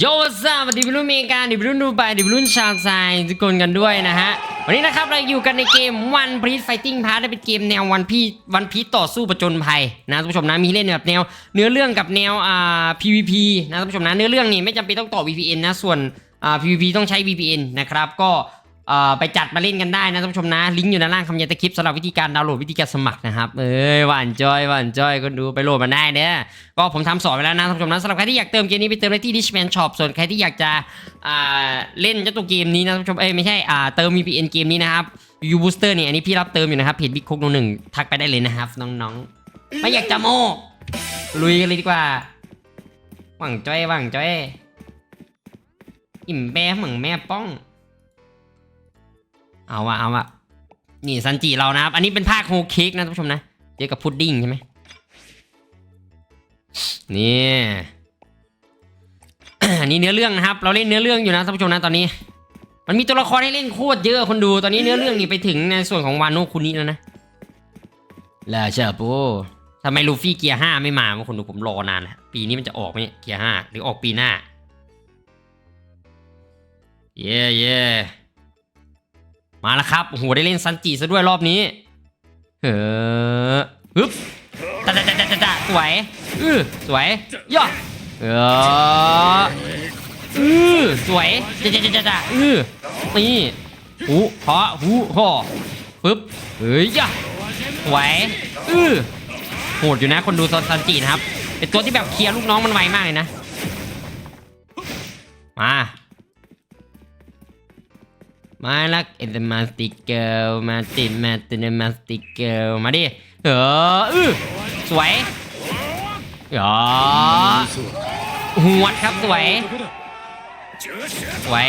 โยซ่าสวัสดีพี่รุ่นเมกาดิพี่รุ่นดูไปดิพี่รุ่นชาวไซทุกคนกันด้วยนะฮะ วันนี้นะครับเราอยู่กันในเกม One Piece Fighting Pass ได้เป็นเกมแนววันพีวันพีต่อสู้ประจนภัยนะท่านผู้ชมนะมีเล่นแบบแนว เนื้อเรื่องกับแนวอ่า PVP นะท่านผู้ชมนะเนื้อเรื่องนี่ไม่จำเป็นต้องต่อ VPN นะส่วนอ่า PVP ต้องใช้ VPN นะครับก็ อ่าไปจัดมาเล่นกันได้นะท่านผู้ชมนะ ลิงก์อยู่ด้านล่างคำยันตะคลิปสำหรับวิธีการดาวน์โหลดวิธีการสมัครนะครับ เอ้ยหวานจอยหวานจอยก็ดูไปโหลดมาได้เด้อก็ผมทำสอนไปแล้วนะท่านผู้ชมนะสำหรับใครที่อยากเติมเกมนี้ไปเติมได้ที่ Dishman Shop ส่วนใครที่อยากจะอ่าเล่นเจ้าตัวเกมนี้นะท่านผู้ชมเอ้ยไม่ใช่อ่าเติม VPN เกมนี้นะครับยูบูสเตอร์เนี่ยอันนี้พี่รับเติมอยู่นะครับเพจบิ๊กคุกหนึ่งทักไปได้เลยนะครับน้องๆ ไม่อยากจะโม้ลุยกันเลยดีกว่าหวังจ้อยหวังจ้อยอิ่มแป้เหมือนแม่ป้อง เอาวะเอาวะนี่ซันจิเรานะครับ อันนี้เป็นภาคโฮเค้กนะท่านผู้ชมนะเจอกับพุดดิ้งใช่ไหมนี่อันนี้เนื้อเรื่องนะครับ เราเล่นเนื้อเรื่องอยู่นะท่านผู้ชมนะตอนนี้ มันมีตัวละครให้เล่นโคตรเยอะคนดู ตอนนี้เนื้อเรื่องนี่ไปถึงในส่วนของวานโนคุนิแล้วนะลาชาโปทำไมลูฟี่เกียร์ห้าไม่มาวะคนดูผมรอนานแล้วปีนี้มันจะออกไหมเนี่ยเกียร์ห้าหรือออกปีหน้า เย่เย่ มาแล้วครับโอ้โหได้เล่นซันจิซะด้วยรอบนี้เฮ้อฮึบตะตะตะตะตะตะสวยอือสวยย่อเอออือสวยจะจะจะจะจะอือนี่หูเพาะหูห่อปึ๊บเฮ้ยย่ะสวยอือโหดอยู่นะคนดูซันจินะครับเป็นตัวที่แบบเคลียร์ลูกน้องมันไวมากเลยนะ มา My luck is a mastic girl มาติมาติมาสติกเ girl มาดิ เออออสวยหยอหัวครับสวย สวย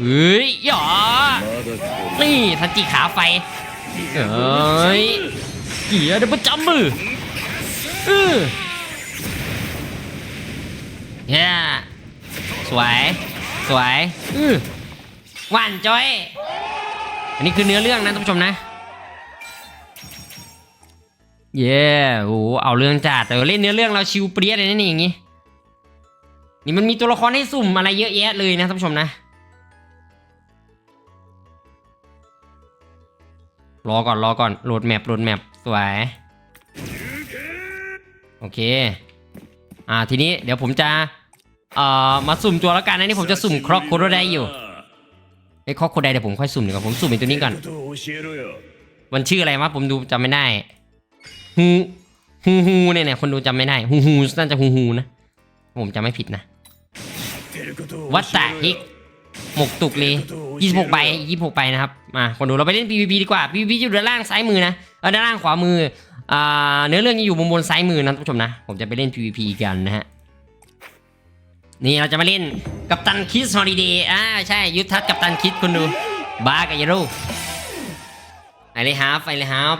เฮ้ยหยอนี่ทันจิขาไฟเอ้ยเกียร์เดบจัมมือเออเฮ้ยสวย สวยอือหวานจ้อย อันนี้คือเนื้อเรื่องนะท่านผู้ชมนะ เย้โอ้เอาเรื่องจัดแต่เล่นเนื้อเรื่องเราชิวเปรี้ยเลยนี่อย่างงี้ นี่มันมีตัวละครให้สุ่มอะไรเยอะแยะเลยนะท่านผู้ชมนะ รอก่อนรอก่อนโหลดแมปโหลดแมปสวย โอเค อ่าทีนี้เดี๋ยวผมจะ เอ่อมาสุ่มตัวแล้วกันอันนี้ผมจะสุ่มครอกโคโรไดอยู่ไอ้ครอกโคโรไดเดี๋ยวผมค่อยสุ่มดีกว่าผมสุ่มไอ้ตัวนี้ก่อนมันชื่ออะไรวะผมดูจำไม่ได้ฮูฮูฮูเนี่ยเนี่ยคนดูจำไม่ได้ฮูฮูน่าจะฮูฮูนะ ผมจำไม่ผิดนะวัตตะฮิก หมกตุกเลย26ใบ26ใบนะครับมาคนดูเราไปเล่น PVP ดีกว่า PVP อยู่ด้านล่างซ้ายมือนะเออด้านล่างขวามืออ่าเนื้อเรื่องจะอยู่บนบนซ้ายมือนะท่านผู้ชมนะผมจะไปเล่น PVP กันนะฮะนี่เราจะมาเล่นกับตันคิสฮอลิเดย์อ่าใช่ยุทธทัศน์กับตันคิดคุณดูบากับยารูไอเลยฮาฟไอเลยฮาฟ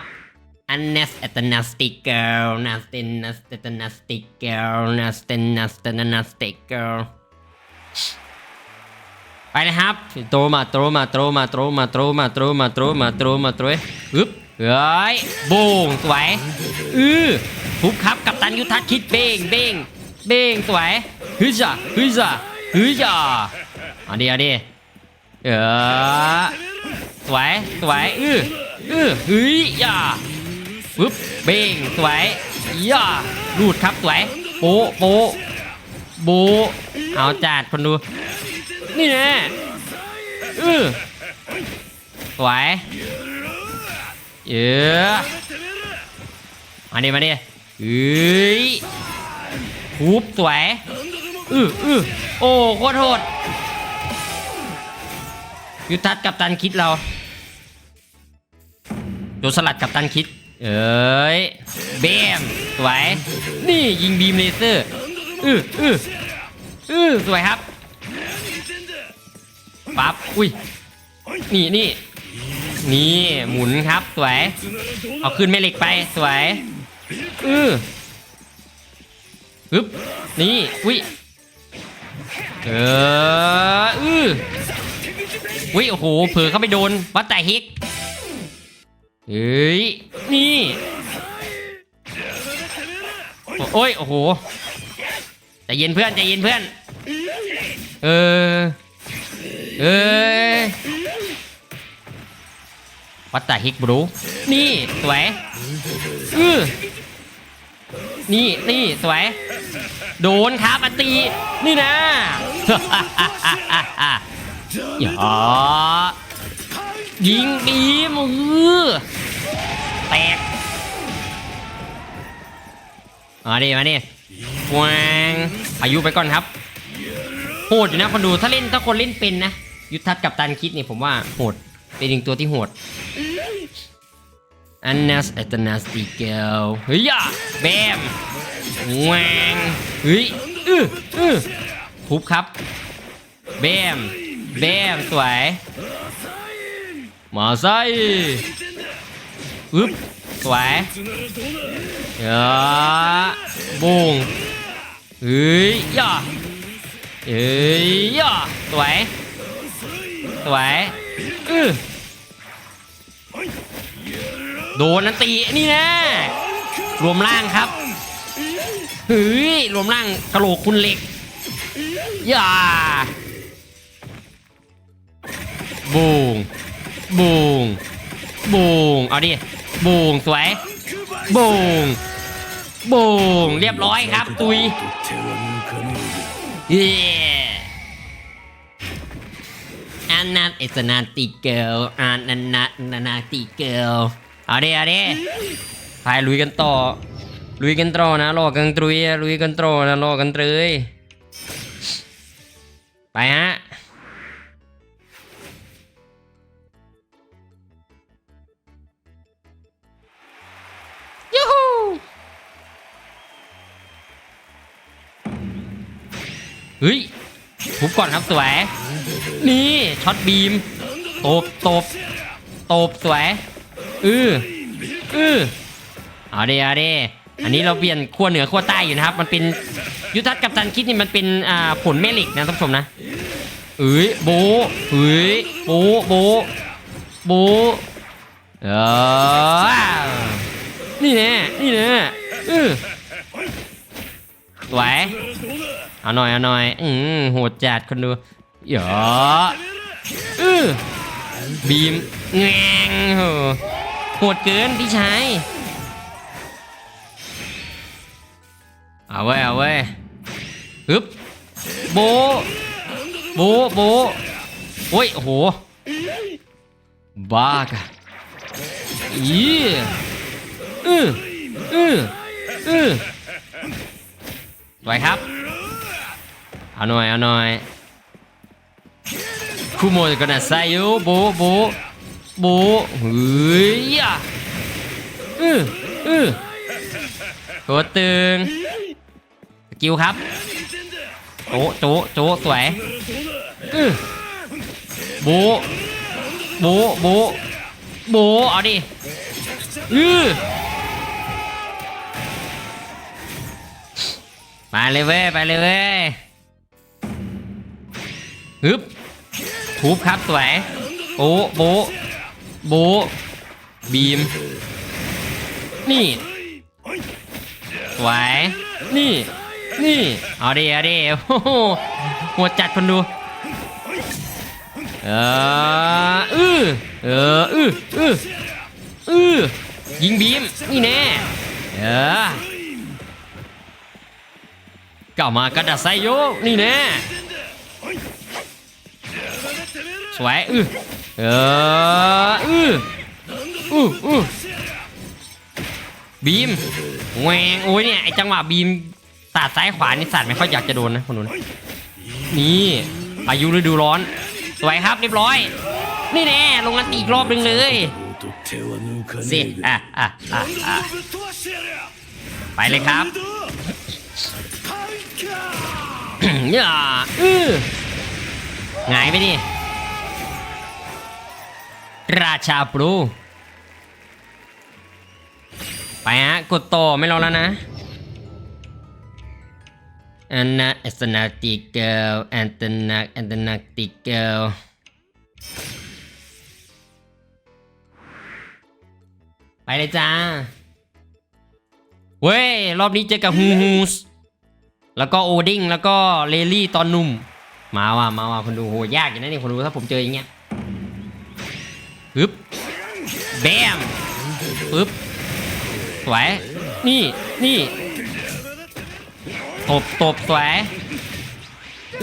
อันเนสเอตนาสติกเกิลนาสเตนนาสเตนาสติกเกิลนาสเตนนาสเตนาสติกเกิล เลยครับโตมาโตมาโตมาโตมาโตมาโตมาโตมาโตมาโตรฮึบเฮ้ยโบ่งสวยอือทุบครับกับตันยุทธคิดเบ้งเบ้งเบ้งสวยฮึจ่าฮึจ่าฮึจ่าเอาดีเอาดีเออสวยสวยอืออือฮึยย่าปึ๊บเบ้งสวยย่ารูดครับสวยโปโปโบเอาจัดคนดู นี่แน่อือสวยเยอะมาดิมาดิเฮ้ยทุบสวยอืออือโอ้โคตรโหดยุทธัศน์กับตันคิดเราโดนสลัดกับตันคิด เอ้ยเบมสวย นี่ยิงบีมเลเซอร์อืออืออือสวยครับ ปั๊บอุ้ยนี่นี่นี่หมุนครับสวย เอาขึ้นแม่เหล็กไปสวยอือปึ๊บนี่อุ้ยเอออืออุ้ยโอ้โหเผลอเข้าไปโดนวัดแต่เฮกเฮ้ยนี่โอ้ยโอ้โหใจเย็นเพื่อนใจเย็นเพื่อน เออ เออวัดแต่ฮิกบรูนี่สวยอือนี่นี่สวย โดนครับอันตี นี่นะอย่ายิงบีมเออแตกมาดิมาดิวางอายุไปก่อนครับ โหดอยู่นะคนดูถ้าเล่นถ้าคนเล่นเป็นนะ ยุทธทัศน์กับตันคิดนี่ผมว่าโหดเป็นหนึ่งตัวที่โหดอันนัสเอตนาสติเกลเฮ้ยอะแบมแหวงเฮ้ยอืออือทุบครับแบมแบมสวยมาไส้อึ๊บสวยเออบุงเฮ้ยย่า เอ้ยย่อสวย สวยอือโดนนันตีนี่นะรวมร่างครับเฮ้ยรวมร่างกระโหลกคุณเหล็กย่าบูงบูงบูงเอาดิบูงสวยบูงบูงเรียบร้อยครับ ตุย Yeah. I'm not it's a naughty girl I'm a not a naughty girl เอาดิเอาดิไปลุยกันต่อ ลุยกันต่อนะรอกันตรุยลุยกันต่อนะรอกันตรุยไปฮะ เฮ้ยทุบก่อนครับสวย นี่ช็อตบีมตบตบตบสวยอืออือเอาเดเอาเดอันนี้เราเปลี่ยนขั้วเหนือขั้วใต้อยู่นะครับ มันเป็นยุทธัศน์กับตันคิดนี่มันเป็นอ่าผลแม่เหล็กนะท่านผู้ชมนะเอ้ยโบเฮ้ยโบโบโบเออนี่แน่นี่แน่อือสวย เอาหน่อยเอาหน่อยอืมโหดจัดคนดูเยอะอือบีมแงงโหดเกินพี่ชายเอาเว้ยเอาเว้ยฮึบโบโบโบโอ้ยโอ้โหบ้ากะอีอืออืออือสวยครับ เอาหน่อย เอาหน่อยคูโมจะกระไซโยโบโบโบเฮ้ยอะอืออือตัวตึงสกิลครับโจโจโจสวยอือโบโบโบโบเอาดิอือไปเลยเว้ยไปเลยเว้ย ฮึบทุบครับสวยโบ๊โบ๊โบ๊บีม นี่สวยนี่ นี่ เอาดิเอาดิโอ้โหหัวจัดคนดู เอออือเอออืออืออือยิงบีม นี่แน่ เออเก่ามา กระดาษไซโยกนี่แน่ สวยอือเอออืออืออือบีมแหวงโอ้ยเนี่ยไอจังหวะบีมตัดซ้ายขวานี่สัต์ไม่ค่อยอยากจะโดนนะคนนู้นนี่อายุฤดูร้อน สวยครับเรียบร้อย นี่แน่ลงอันตีกรอบหนึ่งเลยสิอะอะอะอะไปเลยครับเนี่ยอือหงายไปดิ ราชาปลูไปฮะกดต่อไม่รอแล้วนะอันนะอัสนาติเกลอันตนักอันตนักติเกลไปเลยจ้า เว้ย รอบนี้เจอกับฮูฮูสแล้วก็โอดิงแล้วก็เลลี่ตอนนุ่ม มาว่ะมาว่ะคนดูโหยากอยู่นะนี่คนดูถ้าผมเจออย่างเงี้ย ปึ๊บแบมปึ๊บสวยนี่นี่ตบตบสวย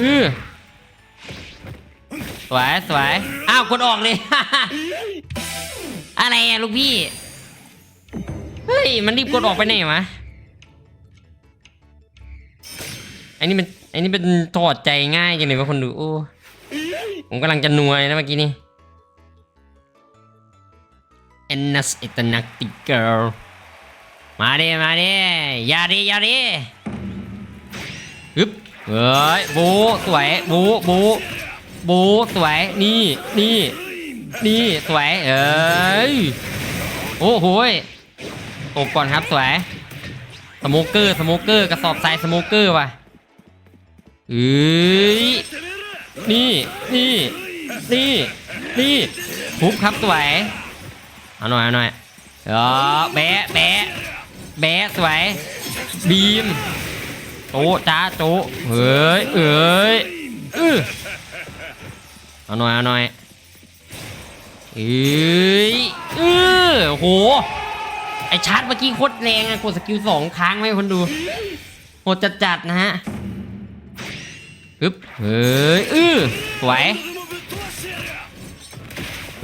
อือสวยสวยอ้าวกดออกเลย อะไรอะลูกพี่ เฮ้ย มันรีบกดออกไปไหนวะอันนี้มันอันนี้เป็นถอดใจง่ายจังเลยว่าคนดูโอ้ผมกำลังจะนวยนะเมื่อกี้นี่ Ennas is the nutty girl มาดิมาดิอย่าดิอย่าดิฮึบเฮ้ยบะสวยบะโบะโบะสวยนี่นี่นี่สวยเอ้ยโอ้โหยตบก่อนครับสวยสโมเกอร์สโมเกอร์กระสอบทรายสโมเกอร์ว่ะเอ้ยนี่นี่นี่นี่ทุบครับสวย เอาหน่อยเอาหน่อยเออแบะแบะแบะสวยบีมโตจ้าโตเฮ้ยเอ้ยเออเอาหน่อยเอาหน่อยเอ้ยเออโหไอชาร์จเมื่อกี้โคตรแรงอะกดสกิลสองค้างไหมคนดูโหดจัดจัดนะฮะฮึบเฮ้ยอือสวย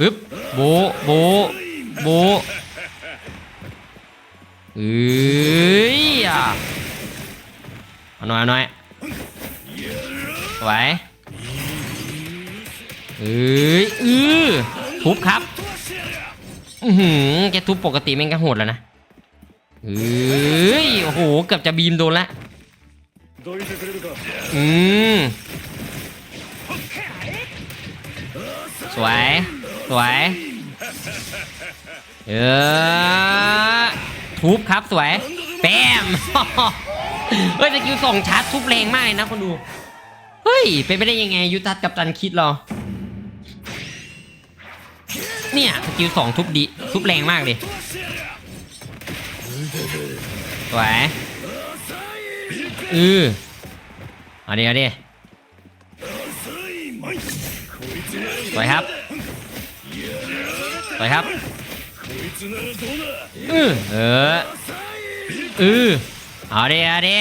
ฮึบโบโบ บูเอ้ยอะหน่อยหน่อยไหวเอ้ยอือทุบครับอือหือแกทุบปกติแม่งก็โหดแล้วนะเอ้ยโอ้โหเกือบจะบีมโดนละอืมสวย สวย เออทุบครับสวยแปมเฮ้ยตะกิลส่งชาร์จทุบแรงมากเลยนะคนดู เฮ้ยเป็นไปได้ยังไงยูทัศกับจันคิดเรอเนี่ยตะกิลสองทุบดีทุบแรงมากเลยสวยอือเอาดิเอาดิสวยครับไปครับ เออเออเออเอาดิเอาดิ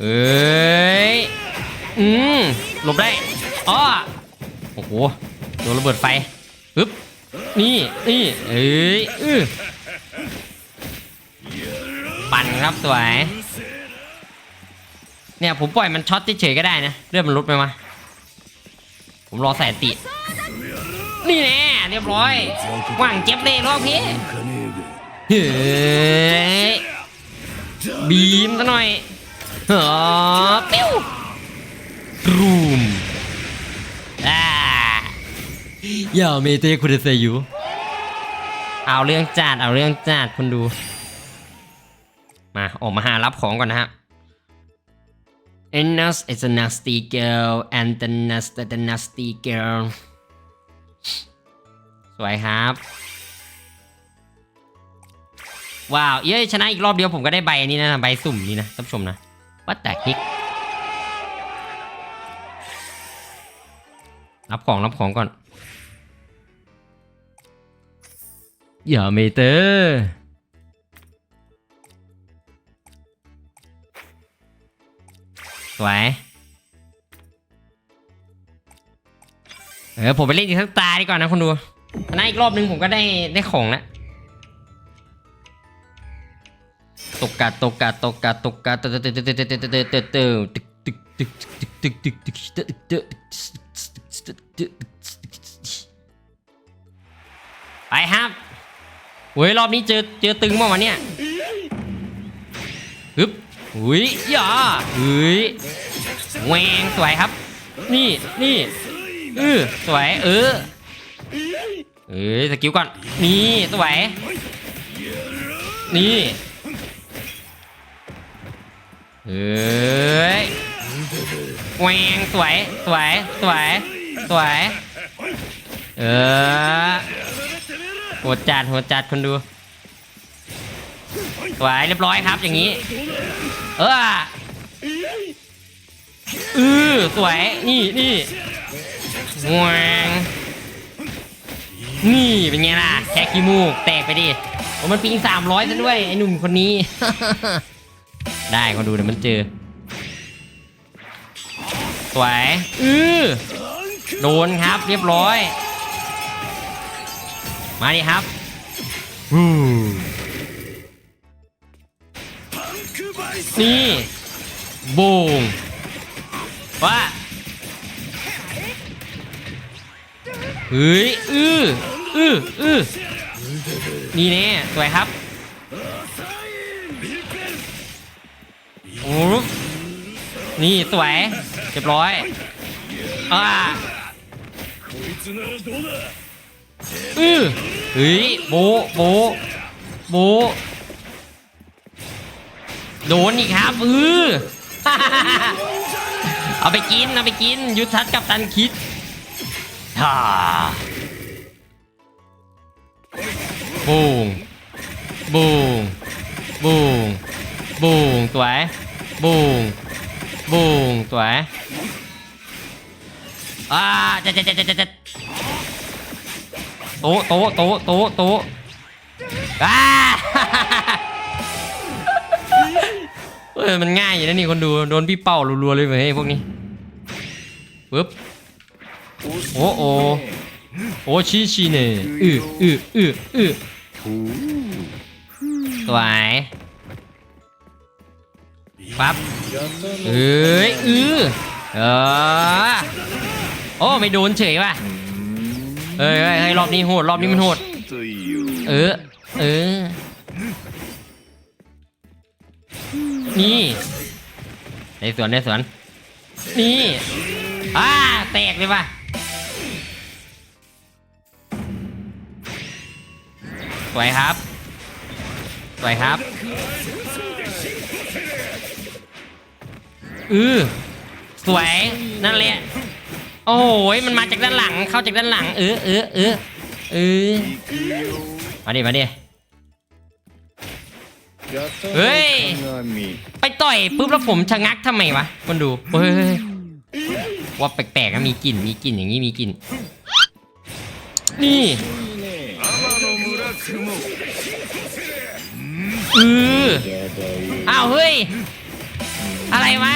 เอ้ยอืมหลบได้อ้อโอ้โหโดนระเบิดไฟปึ๊บนี่นี่เอ้ยอือปั่นครับสวยเนี่ยผมปล่อยมันช็อตเฉยๆก็ได้นะเลือดมันลดไปมาผมรอใส่ติ นี่แน่เรียบร้อยหว่างเจ็บเลยรอบพี่เฮ้ยบีมซะหน่อยเฮ้อปิ้วรูมอ่าอย่าเมเตคุณเซยูเอาเรื่องจัดเอาเรื่องจัดคุณดู มาออกมาหารับของก่อนนะฮะ Enos is a nasty girl and the nest the nasty girl สวยครับ ว้าว เย้ชนะอีกรอบเดียวผมก็ได้ใบอันนี้นะใบสุ่มนี้นะท่านผู้ชมนะวัดแต่คลิกรับของรับของก่อนอย่าเมเตอร์สวยเออผมไปเล่นอีกสักตาดีกว่านนะคนดู ชนะอีกรอบนึงผมก็ได้ได้ของแล้วตกกาตกกาตกกาตกกาตกตึกตึกตึกตึกตึกตึกตึกตึกตึกตึกตึกตึกตึกตึกตึกตึกตึกไปครับเว้ยรอบนี้เจอเจอตึงมั้งวะเนี่ยฮึบอุ้ยย่าเฮ้ยแหวงสวยครับ นี่นี่เออสวยเออ เออสกิลก่อน นี่สวยนี่เอ้ยแหวงสวย สวย สวย สวย เออโหดจัดโหดจัดคนดู สวยเรียบร้อยครับอย่างนี้ เออเออสวย นี่นี่แหวง นี่เป็นไงล่ะแค่ขี้มูกแตกไปดิโอ้มันปิงสามร้อยซะด้วยไอ้หนุ่มคนนี้ ได้คนดูเดี๋ยวมันเจอสวยอือโดนครับเรียบร้อย มาดิครับอือนี่ บูงว่า เฮ้ยอื้ออื้ออื้อนี่แน่สวยครับโอ้นี่สวยเรียบร้อยอ่าอือเฮ้ยโบโบโบโดนอีกครับอือเอาไปกิน เอาไปกิน ยุทธทัศกับตันคิด ฮ่าบูงบูงบูงบูงสวยบูงบูงสวยอ่าจะจะจะจะจะจะโต๊ะโต๊ะโต๊ะโต๊ะโต๊ะอ่าเออมันง่ายอยู่นะนี่คนดูโดนพี่เป้ารัวๆเลยเว้ยพวกนี้ปึ๊บ โอ้โอ้โอ้ชี้ชี้เนี่ยอืออืออืออือสวยปั๊บเอ้ยอือเออโอ้ไม่โดนเฉยป่ะเอ้ยเฮ้รอบนี้โหดรอบนี้มันโหดเออเออ นี่ในสวนในสวน นี่อ่าแตกเลยว่ะ สวยครับ สวยครับ อือสวยนั่นแหละ โอ้ยมันมาจากด้านหลัง เข้าจากด้านหลัง เออเออเออเออมาดิมาดิเฮ้ย ไปต่อยปุ๊บแล้วผมชะงักทำไมวะมันดูเฮ้ยว่าแปลกๆมีกลิ่นมีกลิ่นอย่างนี้มีกลิ่นนี่ เอืออ้าเฮ้ย อะไรวะ